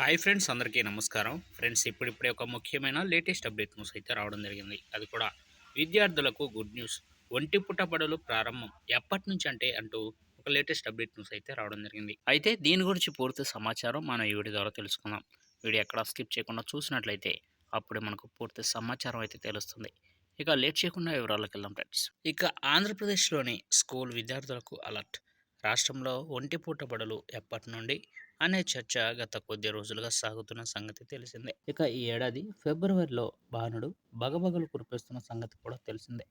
Hi friends అందరికీ నమస్కారం. Friends ఇప్పుడిప్పుడే ఒక ముఖ్యమైన లేటెస్ట్ అప్డేట్ న్యూస్ అయితే రావడం జరిగింది. అది కూడా విద్యార్థులకు గుడ్ న్యూస్. ఒంటి పుట్టబడులు ప్రారంభం ఎప్పటి నుంచి అంటే అంటూ ఒక లేటెస్ట్ అప్డేట్ న్యూస్ అయితే రావడం జరిగింది. అయితే దీని గురించి పూర్తి సమాచారం మనం ఈ వీడియో ద్వారా తెలుసుకుందాం. వీడియో ఎక్కడ స్కిప్ చేయకుండా చూసినట్లయితే అప్పుడే మనకు పూర్తి సమాచారం అయితే తెలుస్తుంది. ఇక లేట్ చేయకుండా వివరాలకు వెళ్దాం ఫ్రెండ్స్. ఇక ఆంధ్రప్రదేశ్లోని స్కూల్ విద్యార్థులకు అలర్ట్. రాష్ట్రంలో ఒంటి పూట బడులు ఎప్పటి నుండి అనే చర్చ గత కొద్ది రోజులుగా సాగుతున్న సంగతి తెలిసిందే. ఇక ఈ ఏడాది ఫిబ్రవరిలో బాణుడు బగబగలు కురిపిస్తున్న సంగతి కూడా తెలిసిందే.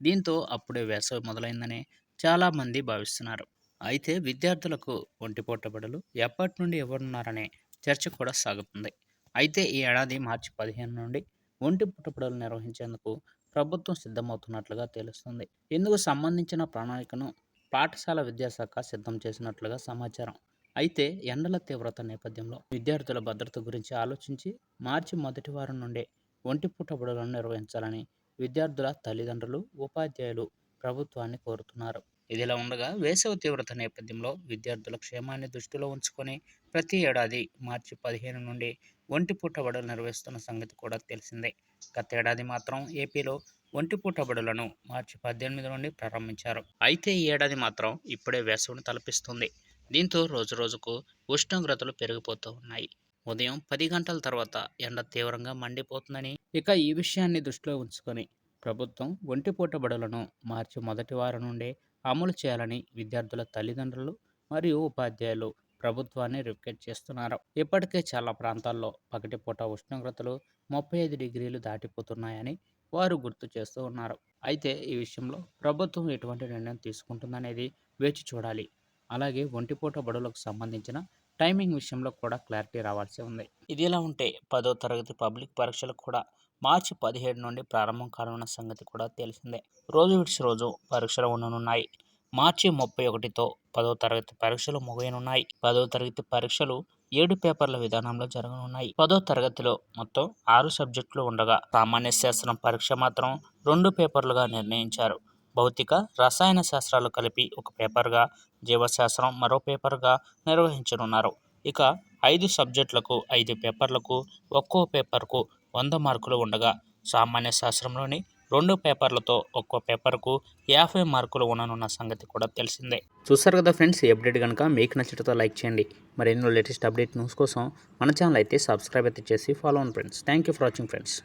దీంతో అప్పుడే వేసవి మొదలైందని చాలామంది భావిస్తున్నారు. అయితే విద్యార్థులకు ఒంటిపూట బడులు ఎప్పటి నుండి ఇవ్వనున్నారనే చర్చ కూడా సాగుతుంది. అయితే ఈ ఏడాది మార్చి పదిహేను నుండి ఒంటి పుట్టబడులు నిర్వహించేందుకు ప్రభుత్వం సిద్ధమవుతున్నట్లుగా తెలుస్తుంది. ఇందుకు సంబంధించిన ప్రణాళికను పాఠశాల విద్యాశాఖ సిద్ధం చేసినట్లుగా సమాచారం. అయితే ఎండల తీవ్రత నేపథ్యంలో విద్యార్థుల భద్రత గురించి ఆలోచించి మార్చి మొదటి వారం నుండే ఒంటి బడులను నిర్వహించాలని విద్యార్థుల తల్లిదండ్రులు ఉపాధ్యాయులు ప్రభుత్వాన్ని కోరుతున్నారు. ఇదిలా ఉండగా వేసవి తీవ్రత నేపథ్యంలో విద్యార్థుల క్షేమాన్ని దృష్టిలో ఉంచుకొని ప్రతి ఏడాది మార్చి పదిహేను నుండి ఒంటి బడులు నిర్వహిస్తున్న సంగతి కూడా తెలిసిందే. గత ఏడాది మాత్రం ఏపీలో ఒంటి బడులను మార్చి పద్దెనిమిది నుండి ప్రారంభించారు. అయితే ఈ ఏడాది మాత్రం ఇప్పుడే వేసవిని తలపిస్తుంది. దీంతో రోజు రోజుకు ఉష్ణోగ్రతలు పెరిగిపోతూ ఉన్నాయి. ఉదయం పది గంటల తర్వాత ఎండ తీవ్రంగా మండిపోతుందని ఇక ఈ విషయాన్ని దృష్టిలో ఉంచుకొని ప్రభుత్వం ఒంటిపూట బడులను మార్చి మొదటి వారం నుండే అమలు చేయాలని విద్యార్థుల తల్లిదండ్రులు మరియు ఉపాధ్యాయులు ప్రభుత్వాన్ని రిక్వెస్ట్ చేస్తున్నారు. ఇప్పటికే చాలా ప్రాంతాల్లో పగటిపూట ఉష్ణోగ్రతలు ముప్పై ఐదు డిగ్రీలు దాటిపోతున్నాయని వారు గుర్తు చేస్తూ ఉన్నారు. అయితే ఈ విషయంలో ప్రభుత్వం ఎటువంటి నిర్ణయం తీసుకుంటుందనేది వేచి చూడాలి. అలాగే ఒంటిపూట బడులకు సంబంధించిన టైమింగ్ విషయంలో కూడా క్లారిటీ రావాల్సి ఉంది. ఇది ఇలా ఉంటే పదో తరగతి పబ్లిక్ పరీక్షలు కూడా మార్చి పదిహేడు నుండి ప్రారంభం కానున్న సంగతి కూడా తెలిసిందే. రోజు విడిచి రోజు పరీక్షలు ఉండనున్నాయి. మార్చి ముప్పై ఒకటితో పదో తరగతి పరీక్షలు ముగియనున్నాయి. పదో తరగతి పరీక్షలు ఏడు పేపర్ల విధానంలో జరగనున్నాయి. పదో తరగతిలో మొత్తం ఆరు సబ్జెక్టులు ఉండగా సామాన్య శాస్త్రం పరీక్ష మాత్రం రెండు పేపర్లుగా నిర్ణయించారు. భౌతిక రసాయన శాస్త్రాలు కలిపి ఒక పేపర్గా జీవశాస్త్రం మరో పేపర్గా నిర్వహించనున్నారు. ఇక ఐదు సబ్జెక్టులకు ఐదు పేపర్లకు ఒక్కో పేపర్కు వంద మార్కులు ఉండగా సామాన్య శాస్త్రంలోని రెండు పేపర్లతో ఒక్కో పేపర్కు యాభై మార్కులు ఉండనున్న సంగతి కూడా తెలిసిందే. చూసారు కదా ఫ్రెండ్స్ ఈ అప్డేట్ కనుక మీకు నచ్చినతో లైక్ చేయండి. మరి ఎన్నో లేటెస్ట్ అప్డేట్ న్యూస్ కోసం మన ఛానల్ అయితే సబ్స్క్రైబ్ అయితే చేసి ఫాలో అవ్వండి friends thank you for watching friends